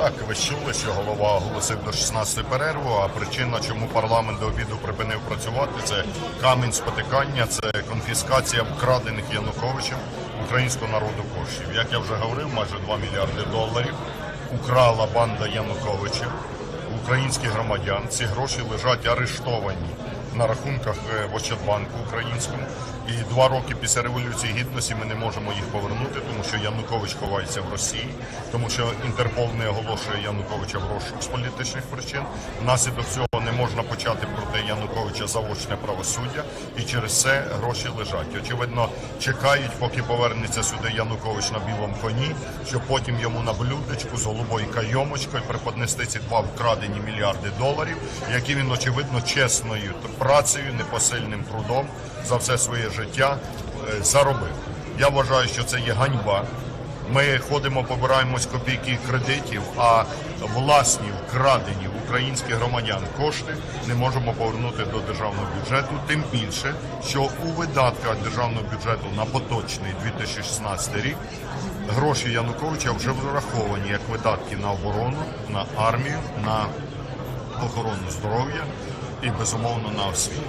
Так, ви чули, що голова оголосив до 16 перерву, а причина, чому парламент до обіду припинив працювати, це камінь спотикання, це конфіскація вкрадених Януковичем українського народу коштів. Як я вже говорив, майже 2 мільярди доларів украла банда Януковича українських громадян. Ці гроші лежать арештовані на рахунках е, в Ощадбанку українському. І два роки після революції гідності ми не можемо їх повернути, тому що Янукович ховається в Росії, тому що Інтерпол не оголошує Януковича в розшук з політичних причин. Внаслідок цього не можна почати проти Януковича заочне правосуддя, і через це гроші лежать. Очевидно, чекають, поки повернеться сюди Янукович на білому коні, щоб потім йому на блюдечку з голубою кайомочкою преподнести ці два вкрадені мільярди доларів, які він очевидно чесною працею, непосильним трудом за все своє життя е, заробив. Я вважаю, що це є ганьба. Ми ходимо, побираємось копійки кредитів, а власні вкрадені українських громадян кошти не можемо повернути до державного бюджету. Тим більше, що у видатках державного бюджету на поточний 2016 рік гроші Януковича вже враховані як видатки на оборону, на армію, на охорону здоров'я і безумовно на освіту.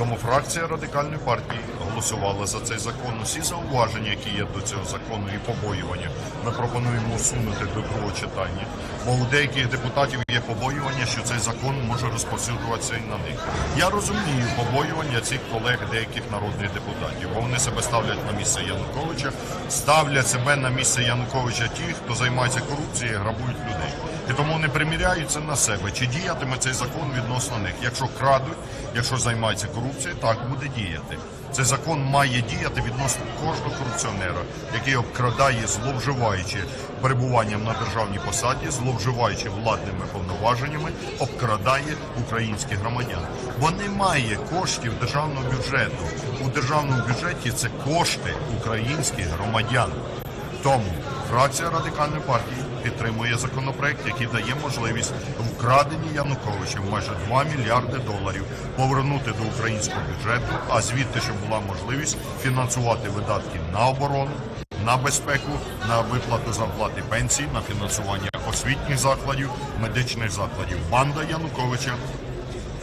Тому фракція радикальної партії голосувала за цей закон. Усі зауваження, які є до цього закону, і побоювання, ми пропонуємо усунути до другого читання. Бо у деяких депутатів є побоювання, що цей закон може розповсюджуватися і на них. Я розумію побоювання цих колег, деяких народних депутатів, бо вони себе ставлять на місце Януковича, ставлять себе на місце Януковича ті, хто займається корупцією, і грабують людей. І тому вони приміряються на себе, чи діятиме цей закон відносно них. Якщо крадуть, якщо займаються корупцією, так буде діяти. Цей закон має діяти відносно кожного корупціонера, який обкрадає, зловживаючи перебуванням на державній посаді, зловживаючи владними повноваженнями, обкрадає українських громадян. Бо немає коштів державного бюджету. У державному бюджеті це кошти українських громадян. Тому фракція радикальної партії підтримує законопроект, який дає можливість вкрадені Януковичем майже 2 мільярди доларів повернути до українського бюджету, а звідти, щоб була можливість фінансувати видатки на оборону, на безпеку, на виплату зарплати пенсій, на фінансування освітніх закладів, медичних закладів. Банда Януковича,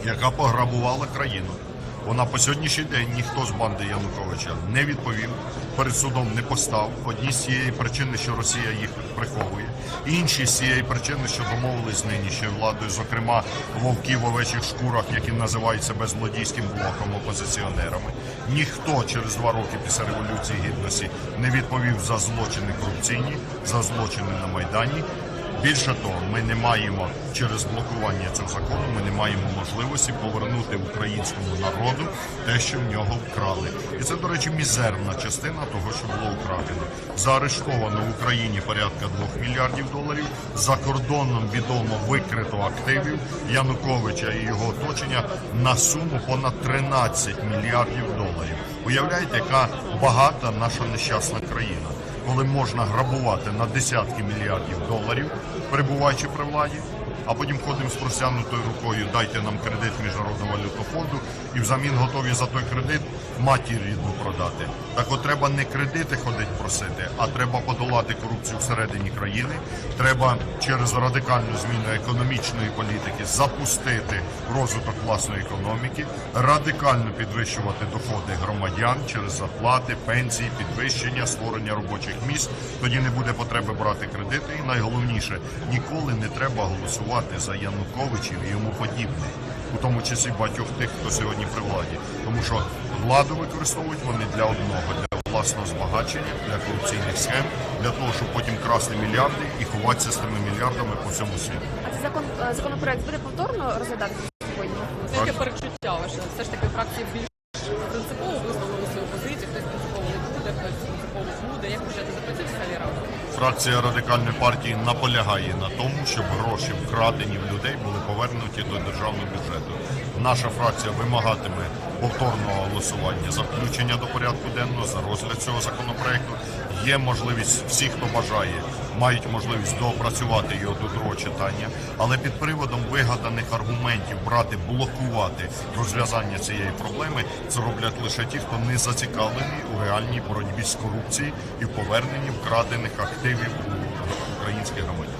яка пограбувала країну. Вона по сьогоднішній день ніхто з банди Януковича не відповів, перед судом не постав. Одні з цієї причини, що Росія їх приховує, інші з цієї причини, що домовились з нинішньою владою, зокрема вовки в овечих шкурах, які називають себе злодійським блоком опозиціонерами. Ніхто через два роки після революції гідності не відповів за злочини корупційні, за злочини на майдані. Більше того, ми не маємо через блокування цього закону, ми не маємо можливості повернути українському народу те, що в нього вкрали. І це, до речі, мізерна частина того, що було украдено. Заарештовано в Україні порядка 2 мільярдів доларів. За кордоном відомо викрито активів Януковича і його оточення на суму понад 13 мільярдів доларів. Уявляєте, яка багата наша нещасна країна коли можна грабувати на десятки мільярдів доларів, перебуваючи при владі, а потім ходимо з простягнутою рукою, дайте нам кредит Міжнародного валютного фонду, і взамін готові за той кредит матір рідну продати. Так от треба не кредити ходити просити, а треба подолати корупцію всередині країни. Треба через радикальну зміну економічної політики запустити розвиток власної економіки, радикально підвищувати доходи громадян через зарплати, пенсії, підвищення, створення робочих місць. Тоді не буде потреби брати кредити. І найголовніше ніколи не треба голосувати за Януковичів і йому подібних, у тому числі багатьох тих, хто сьогодні при владі, тому що владу використовують вони для одного для власного збагачення, для корупційних схем, для того, щоб потім красти мільярди і ховатися з тими мільярдами по всьому світу. А цей закон е, законопроект буде повторно розглядатися сьогодні? Яке перечуття ваше? Все ж таки фракції більш принципово висловили свою позицію, хтось принципово не буде, хтось принципово буде. Як вважаєте, запрацює взагалі рада? Фракція радикальної партії наполягає на тому, щоб гроші вкрадені в людей були повернуті до державного бюджету. Наша фракція вимагатиме повторного голосування за включення до порядку денного за розгляд цього законопроекту. Є можливість всіх, хто бажає, мають можливість доопрацювати його до другого читання, але під приводом вигаданих аргументів брати, блокувати розв'язання цієї проблеми, це роблять лише ті, хто не зацікавлений у реальній боротьбі з корупцією і поверненні вкрадених активів у українських громадян.